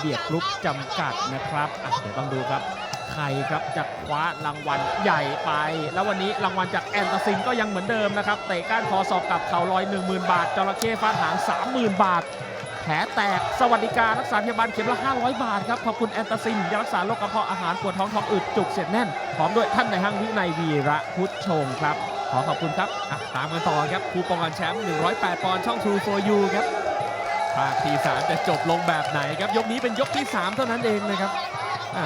เดียกรุ๊ปจำกัดนะครับเดี๋ยวต้องดูครับ ใครครับจะคว้ารางวัลใหญ่ไป แล้ววันนี้รางวัลจากแอนตาซินก็ยังเหมือนเดิมนะครับ เตะก้านคอสอบกับเข่าลอย 10,000 บาทจระเข้ฟาดหาง 30,000 บาท แผลแตกสวัสดิการรักษาพยาบาลเข็มละ 500 บาทครับ ขอบคุณแอนตาซินยารักษาโรคกระเพาะอาหารปวดท้องท้องอืดจุกเสียดแน่นพร้อมด้วยท่านในายห้างวินัยวีระพุทธชงครับขอขอบคุณครับ ตามกันต่อครับคูปองกันแชมป์ 108 ปอนด์ช่อง True for You ครับ ภาคที่3จะจบลงแบบไหนครับยกนี้เป็นยกที่ 3 เท่านั้นเองนะครับ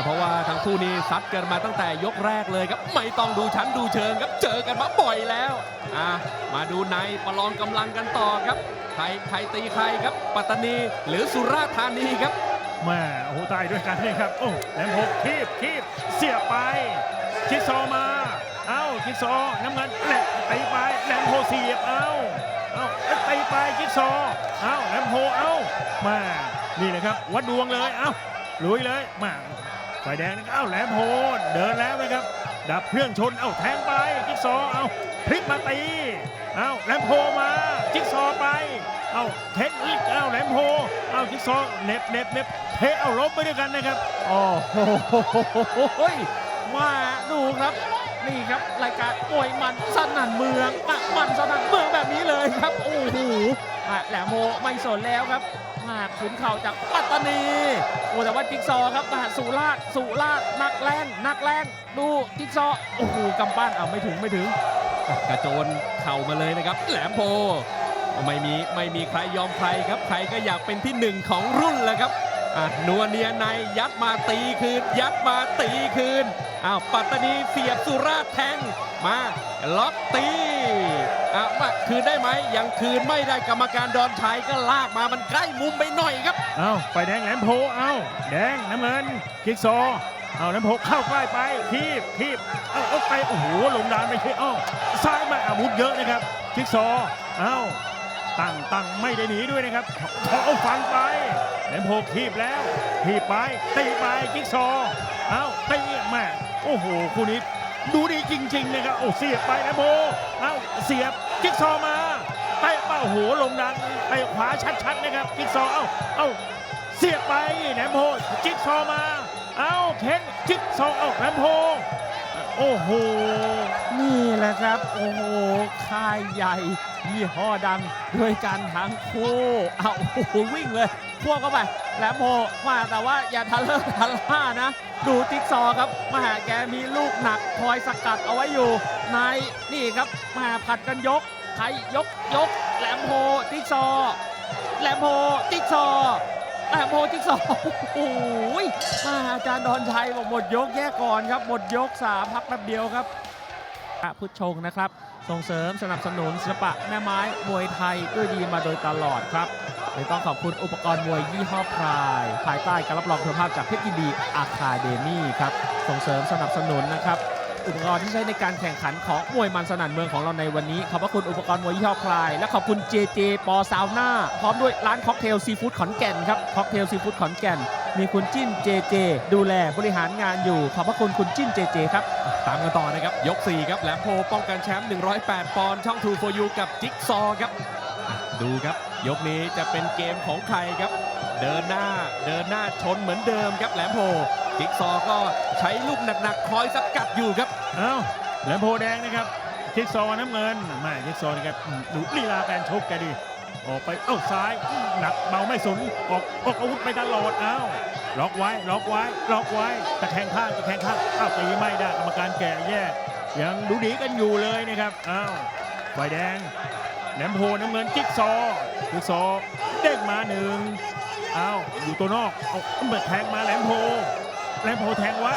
เพราะว่าทั้งคู่นี้ซัดกันมาตั้งแต่ยกแรกเลยครับ ไม่ต้องดูชั้นดูเชิงครับเจอกันมาบ่อยแล้วอ่ามาดูในประลองกำลังกันต่อครับใครใครตีใครครับ ปัตตานีหรือสุราษฎร์ธานีครับแม่โอ้โหตายด้วยกันนี่ครับโอ้แหลมหกคีบคีบเสียไปคิกซอมา เอ้าคิกซอน้ำเงินแหลมตีไปแหลมโพเสียบเอ้า เอ้าตีไปคิกซอเอ้าแลมโพเอ้ามานี่นะครับ วัดดวงเลยเอ้าลุยเลยมาไฟแดงนะเอ้าแหลมโพเดินแล้วนะครับ ดับเครื่องชนเอ้าแทงไปจิ๊กซอว์เอ้าพลิกมาตีเอ้าแหลมโพมาจิ๊กซอว์ไปเอ้าเทคนิคเอ้าแหลมโพเอ้าจิ๊กซอว์เน็บเน็บเน็บเทเอาล้มไปด้วยกันนะครับโอ้โหมาดูครับ นี่ครับรายการมวยมันสนั่นเมืองมามันสนั่นเมืองแบบนี้เลยครับโอ้โหอะแหลมโมไม่สนแล้วครับมาขุนเข่าจากปัตตานีโอ้แต่ว่าจิ๊กซอว์ครับมาสุราษฎร์สุราษฎร์นักแรงนักแรงดูจิ๊กซอว์โอ้โหกำปั้นเอาไม่ถึงไม่ถึง กระโจนเข่ามาเลยนะครับ แหลมโพไม่มีไม่มีใครยอมใครครับใครก็อยากเป็นที่หนึ่งของรุ่นแหละครับอะ นัวเนียในยัดมาตีคืน ยัดมาตีคืนอ้าวปัตตานีเสียบสุราษฎร์แทงมาล็อกตีอะมาคืนได้ไหมยังคืนไม่ได้กรรมการดอนชัยก็ลากมามันใกล้มุมไปหน่อยครับอ้าวไฟแดงแหลมโพเอ้าแดงน้ำเงินคิกซอเอาแหลมโพเข้าใกล้ไปทีบทีบเอ้าเอาไปโอ้โหลงดานไปทีเอ้าวซ้ายมาอาวุธเยอะนะครับคิกซอเอ้า ตั้งตั้งไม่ได้หนีด้วยนะครับขอเอาฟันไปแหลมโพทีบแล้วทีบไปตีไปคิกซอเอ้าตีแม่โอ้โหคู่นี้ดูดีจริง ๆ นะครับโอ้เสียบไปแหลมโพเอ้าเสียบคิกซอมาเตะเป้าโอ้โหลงดันไปขวาชัดๆนะครับคิกซอเอ้าเอ้าเสียบไปแหลมโพจิ๊กซอมา เอ้าเค้นจิ๊กซอเอ้าแหลมโพ โอ้โห นี่แหละครับ โอ้โห ค่ายใหญ่ ยี่ห้อดังด้วยกันทั้งคู่เอาโอ้โหวิ่งเลยพ่วงเข้าไปแหลมโพมาแต่ว่าอย่าทะเลอะทะล่านะ ดูจิ๊กซอครับมาแกมีลูกหนักคอยสกัดเอาไว้อยู่ในนี่ครับมาผัดกันยกใครยกยกแหลมโพจิ๊กซอแหลมโพจิ๊กซอ แหลมโพจิ๊กซอว์โอ้โหมาอาจารย์ดอนชัยบอกหมดยกแยกก่อนครับ หมดยกสามพักแป๊บเดียวครับพระพุทธชงนะครับ ส่งเสริมสนับสนุนศิลปะแม่ไม้มวยไทยด้วยดีมาโดยตลอดครับเลยต้องขอบคุณอุปกรณ์มวยยี่ห้อพราย ภายใต้การรับรองคุณภาพจากเพชรยินดีอาคาเดมี่ครับ ส่งเสริมสนับสนุนนะครับ อุปกรณ์ที่ใช้ในการแข่งขันของมวยมันสนั่นเมืองของเราในวันนี้ ขอบพระคุณอุปกรณ์มวยยี่ห้อพราย และขอบคุณ JJ ปอซาวน่าพร้อมด้วยร้านค็อกเทลซีฟู้ดขอนแก่นครับค็อกเทลซีฟู้ดขอนแก่น มีคุณจิ้น JJ ดูแลบริหารงานอยู่ ขอบพระคุณคุณจิ้น JJ ครับ ตามกันต่อนะครับ ยก 4 ครับแหลมโพป้องกันแชมป์ 108 ปอนด์ช่อง True for You กับจิ๊กซอครับ ดูครับ ยกนี้จะเป็นเกมของใครครับ เดินหน้าเดินหน้าชนเหมือนเดิมครับแหลมโพ จิ๊กซอก็ใช้ลูกหนักๆคอยสกัดอยู่ครับ เอ้าแหลมโพแดงนะครับคิกซอน้ำเงินแม่คิกซอว์นะครับดูลีลาการชกแกดิออกไปเอ้าซ้ายหนักเบาไม่สนออกออกอาวุธไปตลอดเอ้าล็อกไว้ล็อกไว้ล็อกไว้ตะแคงข้างตะแคงข้างเอ้าตีไม่ได้กรรมการแก่แยกยังดูดีกันอยู่เลยนะครับเอ้าไฟแดงแหลมโพน้ำเงินจิกซอว์จิ๊กซอเด้งมาหนึ่งเอาอยู่ตัวนอกเอาเบิดแทงมาแหลมโพ แหลมโพแทงวะ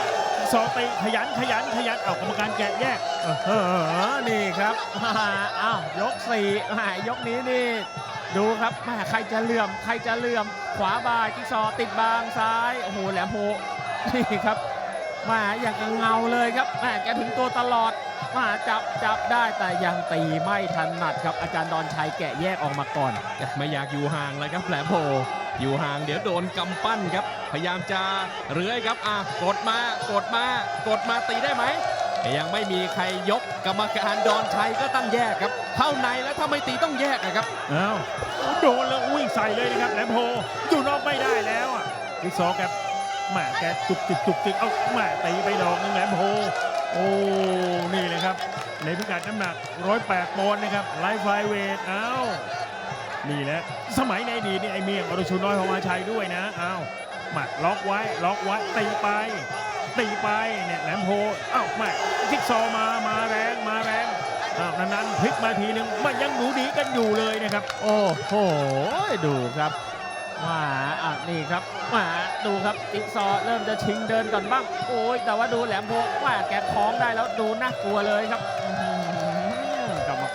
ซอว์ตีขยันขยันขยันเอากรรมการแกะแยกเออนี่ครับอ้าวยกสี่แหม่ยกนี้นี่ ดูครับแหม่ใครจะเหลื่อม ใครจะเหลื่อม ขวาบายจิ๊กซอว์ติดบางซ้ายโอ้โหแหลมโพนี่ครับแหมาอย่างกับเงาเลยครับแหม่แกถึงตัวตลอดแหมาจับจับได้แต่ยังตีไม่ถนัดครับอาจารย์ดอนชัยแกะแยกออกมาก่อน ไม่อยากอยู่ห่างเลยครับแหลมโพ อยู่ห่างเดี๋ยวโดนกำปั้นครับ พยายามจะเรื้อยครับอะกดมากดมากดมาตีได้ไหมยังไม่มีใครยกกรรมการดอนชัยก็ต้องแยกครับ เข้าในแล้วถ้าไม่ตีต้องแยกนะครับเอาวโดนแล้ววิ่งใส่เลยนะครับแหลมโพอยู่นอกไม่ได้แล้วอะจิ๊กซอว์แกแม่แกจุกจิกจุกจิกเอาแม่ตีไปดอกนึงแหลมโพโอ้นี่เลยครับในพิกัดน้ำหนัก108ปอนด์นะครับไลฟ์ไฟเวทเอ้า นี่แหละสมัยในอดีตนี่ไอเมียงอรชุนน้อยของมาชัยด้วยนะอ้าวหมัดล็อกไว้ล็อกไว้ตีไป ตีไปเนี่ยแหลมโพอ้าแม่จิ๊กซอว์มามาแรงมาแรงอ้าวนานๆพลิกมาทีนึงมันยังหนูดีกันอยู่เลยนะครับ โอ้โหดูครับมาอะนี่ครับมาดูครับจิ๊กซอว์เริ่มจะชิงเดินก่อนบ้าง โอ้ยแต่ว่าดูแหลมโพว่าแกท้องได้แล้วดูน่ากลัวเลยครับ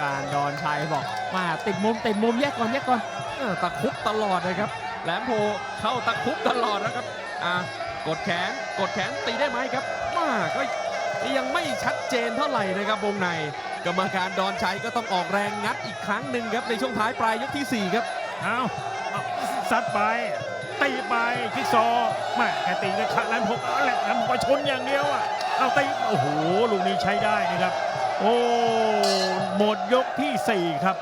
กรรมการดอนชัยบอกมาติดมุมติดมุมแยกก่อนแยกก่อนเออตะคุบตลอดนะครับแหลมโพเข้าตะคุบตลอดนะครับอะกดแขนกดแขนตีได้ไหมครับมาก็ยังไม่ชัดเจนเท่าไหร่นะครับวงในกรรมการดอนชัยก็ต้องออกแรงงัดอีกครั้งหนึ่งครับในช่วงท้ายปลายยกทีสี่4 ครับเอาเอาซัดไปตีไปจิ๊กซอว์แม่แกตีก็ขัดแหลมโพเอาแหละแหลมโพชนอย่างเดียวอะเอาตีโอ้โหลูกนี้ใช้ได้นะครับ โอ้หมดยกที่สี่ครับ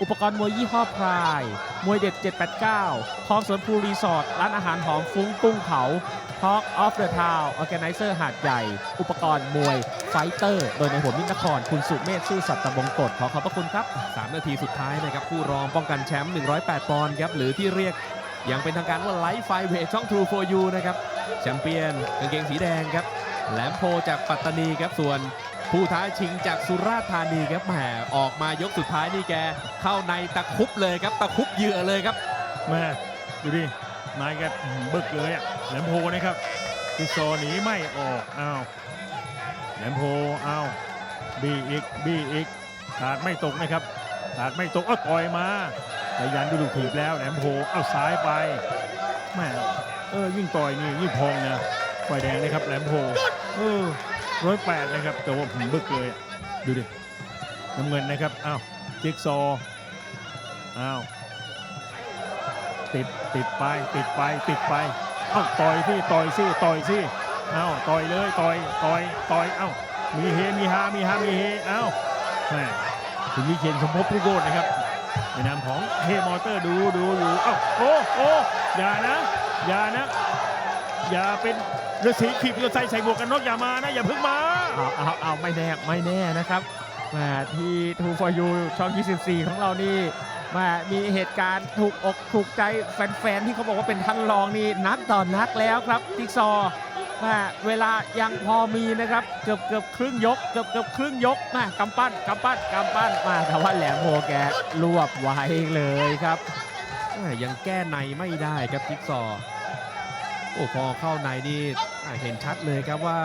อุปกรณ์มวยยี่ห้อพราย มวยเด็ด 789 คลองสวนภูรีสอร์ท ร้านอาหารหอมฟุ้งกุ้งเผา Talk of the Town Organizer หาดใหญ่ อุปกรณ์มวยไฟเตอร์ โดยในหัวมิตรนคร คุณสุเมธซื่อสัตย์ตะบงกฎขอขอบพระคุณครับ 3 นาทีสุดท้ายนะครับ ผู้รองป้องกันแชมป์ 108 ปอนด์ครับ หรือที่เรียกอ ย่างเป็นทางการว่าไลฟ์ไฟเวทช่อง True for You นะครับแชมเปี้ยนกางเกงสีแดงครับแหลมโพจากปัตตานีครับส่วนผู้ท้าชิงจากสุราษฎร์ธานีครับแหมออกมายกสุดท้ายนี่แกเข้าในตะคุบเลยครับตะคุบเหยื่อเลยครับแม่ดูดินายแกบึกเลยอะแหลมโพนะครับจิ๊กซอหนีไม่ออกอ้าวแหลมโพอ้าวบีอีกบีอีกขาดไม่ตกนะครับขาดไม่ตกเอต่อยมา แต่ยันดูลูกถีบแล้วแหลมโพเอาซ้ายไปแม่เออยิ่งต่อยนี่ยิ่งพองนะไฟแดงนะครับแหลมโพเออร้อยแปดนะครับ แต่ว่าผมบึกเลยดูดิน้ำเงินนะครับอ้าวจิ๊กซออ้าวติดติดไปติดไปติดไปเอ้าต่อยที่ต่อยสิต่อยสิเอ้าต่อยเลยต่อยต่อยต่อยเอ้ามีเฮมีฮามีฮามีเฮเอ้าแม่คุณวิเชียนสมภพผู้โกดนะครับ ในนามของเฮมอเตอร์ดูดูดูเอ้าโอ้โอ้อย่านะอย่านะอย่าเป็นฤาษีขีบเรือใส่ใส่หมวกกันน็อกอย่ามานะ อย่าเพิ่งมา เอาเอาเอาไม่แน่ไม่แน่นะครับแหมาที่ทูฟอร์ยูช่อง 24 ของเรานี่แหมามีเหตุการณ์ถูกอกถูกใจแฟนๆที่เขาบอกว่าเป็นท่านรองนี่นักต่อนักแล้วครับจิ๊กซอว์ มาเวลายังพอมีนะครับเกือบเกือบครึ่งยกเกือบเกือบครึ่งยกมากำปั้นกำปั้นกำปั้นมาแต่ว่าแหลมโพแกรวบไว้เลยครับแม่ยังแก้ในไม่ได้ครับจิ๊กซอโอ้พอเข้าในนี่เห็นชัดเลยครับว่า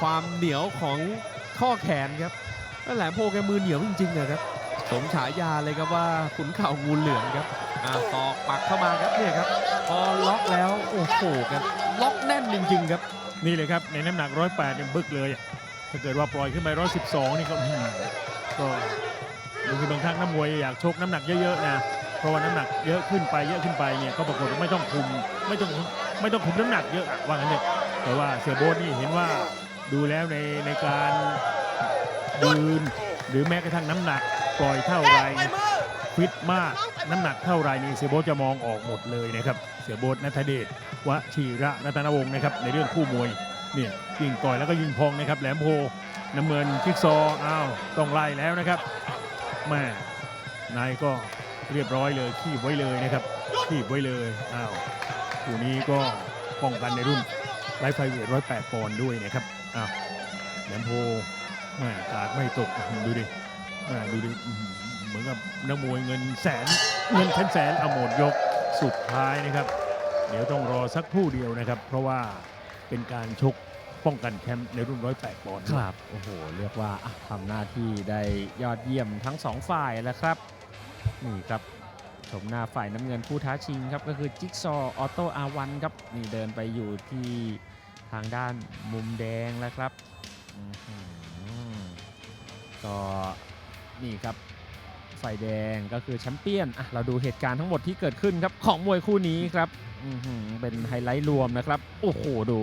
ความเหนียวของข้อแขนครับแหลมโพแกมือเหนียวจริงๆเลยครับสมฉายาเลยครับว่าขุนเข่างูเหลืองครับอ่าตอกปักเข้ามาครับเนี่ยครับพอล็อกแล้วโอ้โหกัน ล็อกแน่นจริงๆครับ นี่เลยครับในน้ำหนักร้อยแปดยังบึกเลยถ้าเกิดว่าปล่อยขึ้นไปร้อยสิบสองนี่ก็อื้อหือก็บางทีบางครั้งนักมวยอยากชกน้ำหนักเยอะๆนะเพราะว่าน้ำหนักเยอะขึ้นไปเยอะขึ้นไปเนี่ยก็ปรากฏว่าไม่ต้องคุมไม่ต้องไม่ต้องคุมน้ำหนักเยอะอะว่างั้นเถอะแต่ว่าเสียโบ๊ทนี่เห็นว่าดูแล้วในในการยืนหรือแม้กระทั่งน้ำหนักปล่อยเท่าไหร ฟิตมาก น้ำหนักเท่าไรนี่เสียโบจะมองออกหมดเลยนะครับ เสียโบนัทเดชวชีระรัตนวงศ์นะครับในเรื่องคู่มวยเนี่ยยิงต่อยแล้วก็ยิงพองนะครับ แหลมโพน้ำเงินคิกซออ้าวต้องไล่แล้วนะครับแม่นายก็เรียบร้อยเลยขีบไว้เลยนะครับขีบไว้เลยอ้าวคู่นี้ก็ป้องกันในรุ่นไลฟ์ไฟเวทร้อยแปดปอนด์ด้วยนะครับอ้าวแหลมโพแม่กาดไม่ตกดูดิแม่ดูดิ เหมือนกับนักมวยเงินแสนเงินแสนแสนเอาหมดยกสุดท้ายนะครับ เดี๋ยวต้องรอสักครู่เดียวนะครับ เพราะว่าเป็นการชกป้องกันแชมป์ในรุ่น 108ปอนด์ครับ โอ้โห เรียกว่าอะทำหน้าที่ได้ยอดเยี่ยมทั้งสองฝ่ายแล้วครับ นี่ครับชมหน้าฝ่ายน้ำเงินผู้ท้าชิงครับ ก็คือจิ๊กซอว์ออโต้อาวันครับ นี่เดินไปอยู่ที่ทางด้านมุมแดงแล้วครับอื้อหือก็นี่ครับ ฝ่ายแดงก็คือแชมเปี้ยนอะเราดูเหตุการณ์ทั้งหมดที่เกิดขึ้นครับของมวยคู่นี้ครับเป็นไฮไลท์รวมนะครับ โอ้โหดู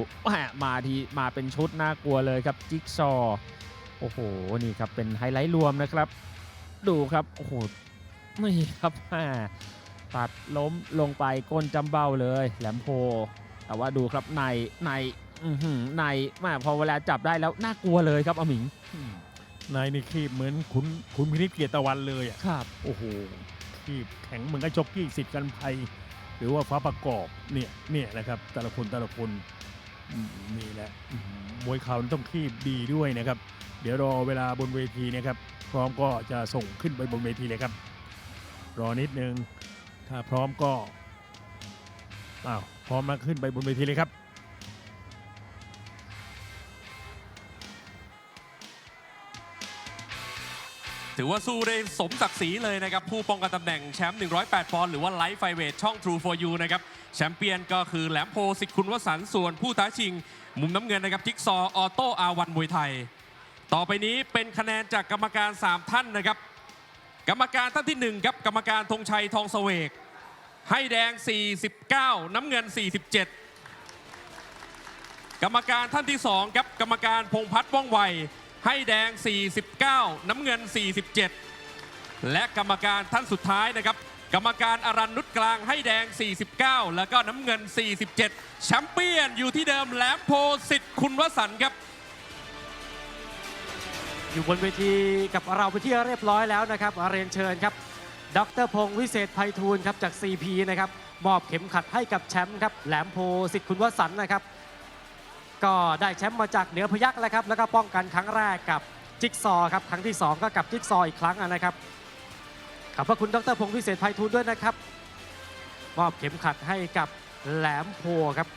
มาทีมาเป็นชุดน่ากลัวเลยครับจิ๊กซอโอ้โหนี่ครับเป็นไฮไลท์รวมนะครับ ดูครับโอ้โหนี่ครับตัดล้มลงไปก้นจำเบ้าเลย แหลมโพ แต่ว่าดูครับในในในแม่พอเวลาจับได้แล้วน่ากลัวเลยครับอมิง นายนี่คีบเหมือนคุณคุณพินิจเกียรติตะวันเลยอะครับ โอ้โหคีบแข็งเหมือนกับจ็อกกี้สิทธิ์กันภัย หรือว่าฟ้าประกอบเนี่ยเนี่ยนะครับ แต่ละคนแต่ละคนอืมนี่แหละอื้อหือมวยเข่าต้องคีบดีด้วยนะครับ เดี๋ยวรอเวลาบนเวทีนะครับ พร้อมก็จะส่งขึ้นไปบนเวทีเลยครับ รอนิดนึงถ้าพร้อมก็อ้าวพร้อมมาขึ้นไปบนเวทีเลยครับ ถือว่าสู้ได้สมศักดิ์ศรีเลยนะครับ ผู้ป้องกันตำแหน่งแชมป์ 108 ปอนด์หรือว่าไลฟ์ไฟเวทช่อง True for You นะครับ แชมเปี้ยนก็คือแหลมโพสิทธิ์คุณวสันต์ส่วนผู้ท้าชิง มุมน้ำเงินนะครับจิ๊กซอออโต้อาวันมวยไทย ต่อไปนี้เป็นคะแนนจากกรรมการ 3 ท่านนะครับ กรรมการท่านที่1ครับกรรมการธงชัยทองเสวก ให้แดง 49 น้ำเงิน 47 กรรมการท่านที่2ครับกรรมการพงพัฒน์ว่องไว ให้แดง 49 น้ำเงิน 47 และกรรมการท่านสุดท้ายนะครับ กรรมการอารันนุชกลางให้แดง 49 แล้วก็น้ำเงิน 47 แชมเปี้ยนอยู่ที่เดิมแหลมโพสิทธิ์คุณวสันต์ครับ อยู่บนเวทีกับเราไปนที่เรียบร้อยแล้วนะครับเรียนเชิญครับ ดรพงศ์วิเศษไพฑูรย์ครับจาก CP นะครับ มอบเข็มขัดให้กับแชมป์ครับ แหลมโพสิทธิ์คุณวสันต์นะครับ ก็ได้แชมป์มาจากเหนือพยักแล้วครับ แล้วก็ป้องกันครั้งแรกกับจิ๊กซอว์ครับ ครั้งที่ 2 ก็กับจิ๊กซอว์อีกครั้งนะครับ ขอบพระคุณดรพงศ์พิเศษไพฑูรย์ด้วยนะครับ มอบเข็มขัดให้กับแหลมโพครับ